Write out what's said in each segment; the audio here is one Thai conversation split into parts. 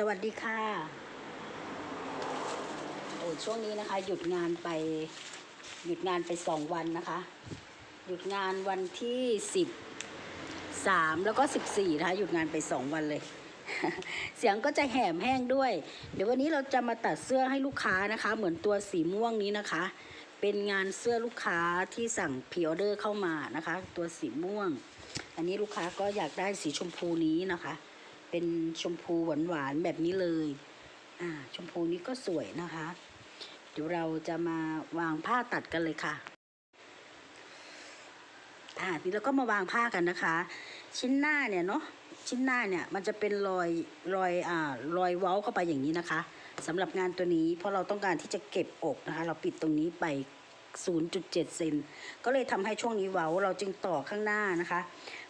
สวัสดีค่ะ โอ้ช่วงนี้นะคะ หยุดงานไป หยุดงานไปสองวันนะคะ หยุดงานวันที่สิบสามแล้วก็สิบสี่นะคะ หยุดงานไปสองวันเลย เสียงก็จะแหมแห้งด้วย เดี๋ยววันนี้เราจะมาตัดเสื้อให้ลูกค้านะคะ เหมือนตัวสีม่วงนี้นะคะ เป็นงานเสื้อลูกค้าที่สั่งพรีออเดอร์เข้ามานะคะ ตัวสีม่วง อันนี้ลูกค้าก็อยากได้สีชมพูนี้นะคะ เป็นชมพูหวานๆแบบนี้เลย อ่า ชมพูนี้ก็สวยนะคะ เดี๋ยวเราจะมาวางผ้าตัดกันเลยค่ะอ่านี้เราก็มาวางผ้ากันนะคะ ชิ้นหน้าเนี่ยเนาะชิ้นหน้าเนี่ยมันจะเป็นรอยรอยอ่ารอยเว้าเข้าไปอย่างนี้นะคะสำหรับงานตัวนี้เพราะเราต้องการที่จะเก็บอกนะคะ เราปิดตรงนี้ไป 0.7 เซน ก็เลยทำให้ช่วงนี้เว้าเราจึงต่อข้างหน้านะคะ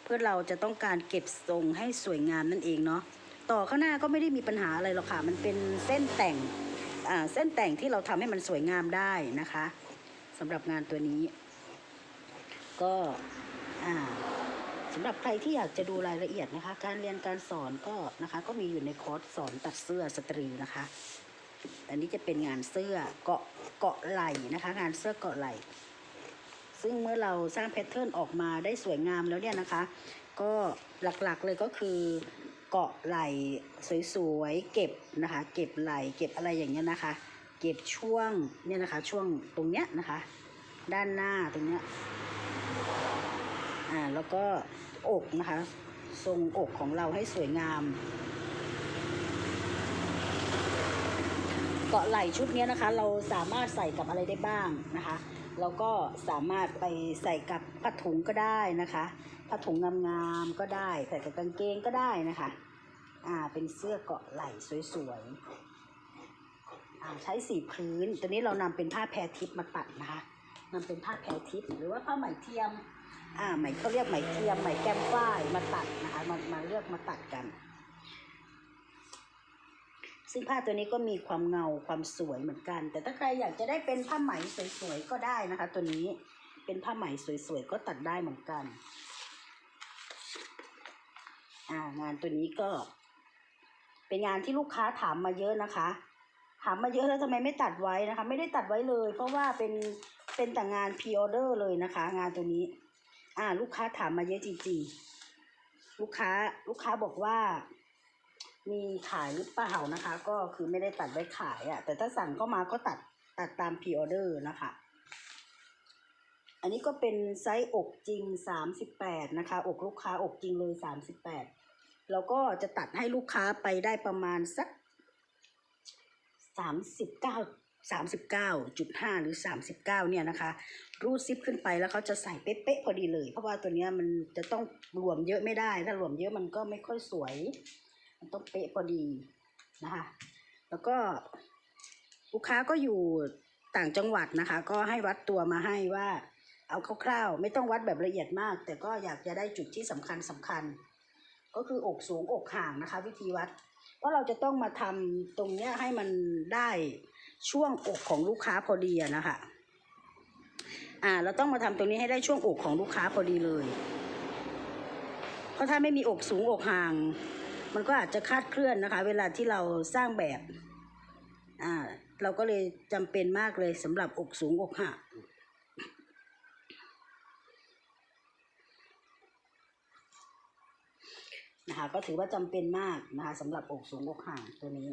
เพื่อเราจะต้องการเก็บทรงให้สวยงามนั่นเองเนาะ ต่อข้างหน้าก็ไม่ได้มีปัญหาอะไรหรอกค่ะ มันเป็นเส้นแต่งอ่าเส้นแต่งที่เราทำให้มันสวยงามได้นะคะสำหรับงานตัวนี้ ก็อ่าสำหรับใครที่อยากจะดูรายละเอียดนะคะ การเรียนการสอนก็นะคะ ก็มีอยู่ในคอร์สสอนตัดเสื้อสตรีนะคะ อันนี้จะเป็นงานเสื้อเกาะเกาะไหล่นะคะ งานเสื้อเกาะไหล่ ซึ่งเมื่อเราสร้างแพทเทิร์นออกมาได้สวยงามแล้วเนี่ยนะคะ ก็หลักๆเลยก็คือเกาะไหล่สวยๆเก็บนะคะ เก็บไหล่เก็บอะไรอย่างเงี้ยนะคะ เก็บช่วงเนี่ยนะคะ ช่วงตรงเนี้ยนะคะ ด้านหน้าตรงเนี้ยอ่าแล้วก็อกนะคะ ทรงอกของเราให้สวยงาม เกาะไหล่ชุดนี้นะคะ เราสามารถใส่กับอะไรได้บ้างนะคะแล้วก็สามารถไปใส่กับผ้าถุงก็ได้นะคะผ้าถุงงามๆก็ได้ ใส่กับกางเกงก็ได้นะคะอ่าเป็นเสื้อเกาะไหล่สวยๆอ่าใช้สีพื้น ตัวนี้เรานำเป็นผ้าแพรทิปมาตัดนะคะนำเป็นผ้าแพรทิปหรือว่าผ้าไหมเทียมอ่าไหมเขาเรียกไหมเทียมไหมแก้มฝ้ายมาตัดนะคะมามาเลือกมาตัดกัน ซึ่งผ้าตัวนี้ก็มีความเงาความสวยเหมือนกัน แต่ถ้าใครอยากจะได้เป็นผ้าไหมสวยๆก็ได้นะคะ ตัวนี้เป็นผ้าไหมสวยๆก็ตัดได้เหมือนกันอ่างานตัวนี้ก็ เป็นงานที่ลูกค้าถามมาเยอะนะคะ ถามมาเยอะแล้วทำไมไม่ตัดไว้นะคะ ไม่ได้ตัดไว้เลย เพราะว่าเป็นเป็นแต่งานพรีออเดอร์เลยนะคะ งานตัวนี้ อ่า ลูกค้าถามมาเยอะจริงๆ ลูกค้าลูกค้าบอกว่า มีขายหรือเปล่านะคะ ก็คือไม่ได้ตัดไว้ขายอะ่ะ แต่ถ้าสั่งเข้ามาก็ตัดตัดตามพรีออเดอร์นะคะ อันนี้ก็เป็นไซส์อกจริงสามสิบแปดนะคะ อกลูกค้าอกจริงเลยสามสิบแปดแล้วก็จะตัดให้ลูกค้าไปได้ประมาณสักสามสิบเก้าสามสิบเก้าจุดห้าหรือสามสิบเก้าเนี่ยนะคะ รูดซิปขึ้นไปแล้วเขาจะใส่เป๊ะๆพอดีเลย เพราะว่าตัวเนี้ยมันจะต้องรวมเยอะไม่ได้ ถ้ารวมเยอะมันก็ไม่ค่อยสวย มันต้องเป๊ะพอดีนะคะ แล้วก็ลูกค้าก็อยู่ต่างจังหวัดนะคะ ก็ให้วัดตัวมาให้ว่าเอาคร่าวๆ ไม่ต้องวัดแบบละเอียดมาก แต่ก็อยากจะได้จุดที่สำคัญสำคัญ ก็คืออกสูงอกห่างนะคะ วิธีวัด เพราะเราจะต้องมาทำตรงเนี้ยให้มันได้ช่วงอกของลูกค้าพอดีนะคะอ่าเราต้องมาทำตรงนี้ให้ได้ช่วงอกของลูกค้าพอดีเลย เพราะถ้าไม่มีอกสูงอกห่าง มันก็อาจจะคาดเคลื่อนนะคะ เวลาที่เราสร้างแบบอ่าเราก็เลยจำเป็นมากเลยสำหรับอกสูงอกห่างนะคะก็ถือว่าจำเป็นมากนะคะสำหรับอกสูงอกห่างตัวนี้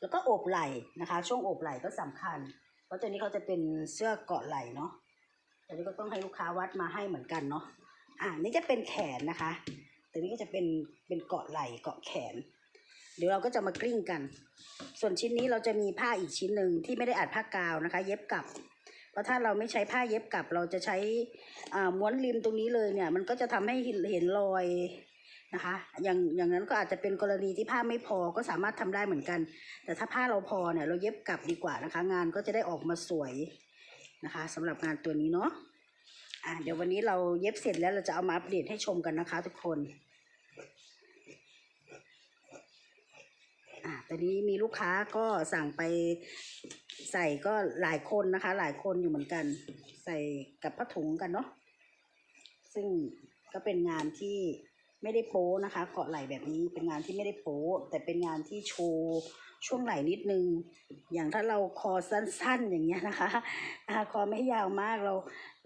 แล้วก็อบไหล่นะคะ ช่วงอบไหล่ก็สำคัญ เพราะตัวนี้เขาจะเป็นเสื้อเกาะไหล่เนาะ ตัวนี้ก็ต้องให้ลูกค้าวัดมาให้เหมือนกันเนาะอ่านี่จะเป็นแขนนะคะตัวนี้ก็จะเป็นเป็นเกาะไหล่เกาะแขน เดี๋ยวเราก็จะมากลิ้งกัน ส่วนชิ้นนี้เราจะมีผ้าอีกชิ้นหนึ่งที่ไม่ได้อัดผ้ากาวนะคะ เย็บกลับ เพราะถ้าเราไม่ใช้ผ้าเย็บกลับ เราจะใช้อ่าม้วนริมตรงนี้เลยเนี่ย มันก็จะทำให้เห็นเห็นรอยนะคะ อย่างอย่างนั้นก็อาจจะเป็นกรณีที่ผ้าไม่พอก็สามารถทำได้เหมือนกัน แต่ถ้าผ้าเราพอเนี่ยเราเย็บกลับดีกว่านะคะ งานก็จะได้ออกมาสวย นะคะสำหรับงานตัวนี้เนาะอะเดี๋ยววันนี้เราเย็บเสร็จแล้วเราจะเอามาอัปเดตให้ชมกันนะคะ ทุกคนอะตอนนี้มีลูกค้าก็สั่งไปใส่ก็หลายคนนะคะ หลายคนอยู่เหมือนกัน ใส่กับผ้าถุงกันเนาะซึ่งก็เป็นงานที่ไม่ได้โป๊นะคะ เกาะไหล่แบบนี้เป็นงานที่ไม่ได้โป๊แต่เป็นงานที่โชว์ ช่วงไหล่นิดนึง อย่างถ้าเราคอสั้นๆอย่างเงี้ยนะคะอ่าคอไม่ยาวมากเรา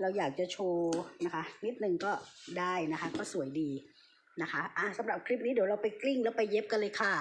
เราอยากจะโชว์นะคะ นิดนึงก็ได้นะคะ ก็สวยดีนะคะอะสำหรับคลิปนี้เดี๋ยวเราไปกลิ้งแล้วไปเย็บกันเลยค่ะ